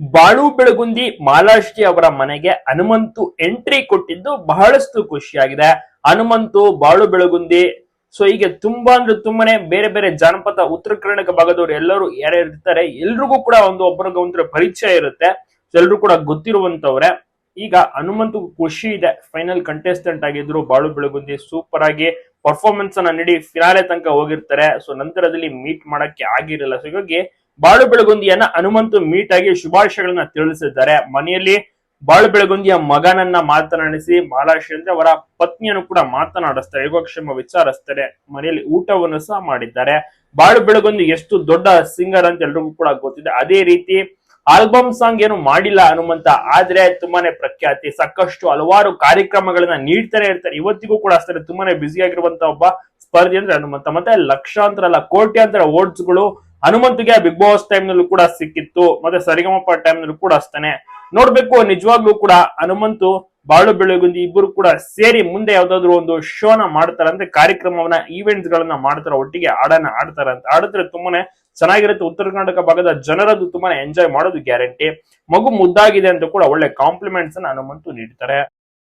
ಬಾಳು ಬೆಳಗುಂದಿ ಮಾಲಾಶ್ರೀ ಅವರ ಮನೆಗೆ ಹನುಮಂತು ಎಂಟ್ರಿ ಕೊಟ್ಟಿದ್ದು ಬಹಳಷ್ಟು ಖುಷಿಯಾಗಿದೆ. ಹನುಮಂತು, ಬಾಳು ಬೆಳಗುಂದಿ, ಸೊ ಹೀಗೆ ತುಂಬಾ ಅಂದ್ರೆ ತುಂಬಾನೇ ಬೇರೆ ಬೇರೆ ಜಾನಪದ ಉತ್ತರ ಕರ್ನಾಟಕ ಭಾಗದವರು ಎಲ್ಲರೂ ಯಾರ್ಯಾರು ಇರ್ತಾರೆ ಎಲ್ರಿಗೂ ಕೂಡ ಒಂದು ಒಬ್ಬರಿಗೆ ಒಂಥರ ಪರಿಚಯ ಇರುತ್ತೆ. ಎಲ್ರು ಕೂಡ ಗೊತ್ತಿರುವಂತವ್ರೆ. ಈಗ ಹನುಮಂತು ಖುಷಿ ಇದೆ. ಫೈನಲ್ ಕಂಟೆಸ್ಟೆಂಟ್ ಆಗಿದ್ರು ಬಾಳು ಬೆಳಗುಂದಿ ಸೂಪರ್ ಆಗಿ ಪರ್ಫಾರ್ಮೆನ್ಸ್ ಅನ್ನ ನೀಡಿ ಫಿನಾಲೆ ತನಕ ಹೋಗಿರ್ತಾರೆ. ಸೊ ನಂತರದಲ್ಲಿ ಮೀಟ್ ಮಾಡಕ್ಕೆ ಆಗಿರಲ್ಲ. ಸೊ ಹೀಗಾಗಿ ಬಾಳು ಬೆಳಗುಂದಿಯನ್ನ ಹನುಮಂತು ಮೀಟ್ ಆಗಿ ಶುಭಾಶಯಗಳನ್ನ ತಿಳಿಸಿದ್ದಾರೆ. ಮನೆಯಲ್ಲಿ ಬಾಳು ಬೆಳಗುಂದಿಯ ಮಗನನ್ನ ಮಾತನಾಡಿಸಿ ಮಾಲಾಶ್ರೀ ಅಂದ್ರೆ ಅವರ ಪತ್ನಿಯನ್ನು ಕೂಡ ಮಾತನಾಡಿಸ್ತಾರೆ. ಯೋಗಕ್ಷೇಮ ವಿಚಾರಿಸ್ತಾರೆ. ಮನೆಯಲ್ಲಿ ಊಟವನ್ನು ಸಹ ಮಾಡಿದ್ದಾರೆ. ಬಾಳು ಬೆಳಗುಂದಿ ಎಷ್ಟು ದೊಡ್ಡ ಸಿಂಗರ್ ಅಂತ ಎಲ್ರಿಗೂ ಕೂಡ ಗೊತ್ತಿದೆ. ಅದೇ ರೀತಿ ಆಲ್ಬಮ್ ಸಾಂಗ್ ಏನು ಮಾಡಿಲ್ಲ ಹನುಮಂತ, ಆದ್ರೆ ತುಂಬಾನೇ ಪ್ರಖ್ಯಾತಿ. ಸಾಕಷ್ಟು ಹಲವಾರು ಕಾರ್ಯಕ್ರಮಗಳನ್ನ ನೀಡ್ತಾನೆ ಇರ್ತಾರೆ. ಇವತ್ತಿಗೂ ಕೂಡ ಅಷ್ಟೇ, ತುಂಬಾನೇ ಬ್ಯುಸಿ ಆಗಿರುವಂತ ಒಬ್ಬ ಸ್ಪರ್ಧಿ ಅಂದ್ರೆ ಹನುಮಂತ. ಮತ್ತೆ ಲಕ್ಷಾಂತರ ಅಲ್ಲ ಕೋಟ್ಯಾಂತರ votes ಗಳು ಹನುಮಂತಿಗೆ ಬಿಗ್ ಬಾಸ್ ಟೈಮ್ ನಲ್ಲೂ ಕೂಡ ಸಿಕ್ಕಿತ್ತು, ಮತ್ತೆ ಸರಿಗಮಪ್ಪ ಟೈಮ್ ನಲ್ಲೂ ಕೂಡ ಅಷ್ಟೇ ನೋಡ್ಬೇಕು, ನಿಜವಾಗ್ಲೂ ಕೂಡ ಹನುಮಂತು, ಬಾಳು ಬೆಳಗುಂದಿ ಇಬ್ಬರು ಕೂಡ ಸೇರಿ ಮುಂದೆ ಯಾವ್ದಾದ್ರು ಒಂದು ಶೋನ ಅಂದ್ರೆ ಕಾರ್ಯಕ್ರಮವನ್ನ ಈವೆಂಟ್ಸ್ ಗಳನ್ನ ಮಾಡ್ತಾರ, ಒಟ್ಟಿಗೆ ಹಾಡನ್ನ ಅಂತ. ಆಡಿದ್ರೆ ತುಂಬಾನೇ ಚೆನ್ನಾಗಿರುತ್ತೆ. ಉತ್ತರ ಕರ್ನಾಟಕ ಭಾಗದ ಜನರದು ತುಂಬಾನೇ ಎಂಜಾಯ್ ಮಾಡೋದು ಗ್ಯಾರಂಟಿ ಮಗು ಮುದ್ದಾಗಿದೆ ಅಂತ ಕೂಡ ಒಳ್ಳೆ ಕಾಂಪ್ಲಿಮೆಂಟ್ಸ್ ಅನ್ನ ಹನುಮಂತು ನೀಡ್ತಾರೆ.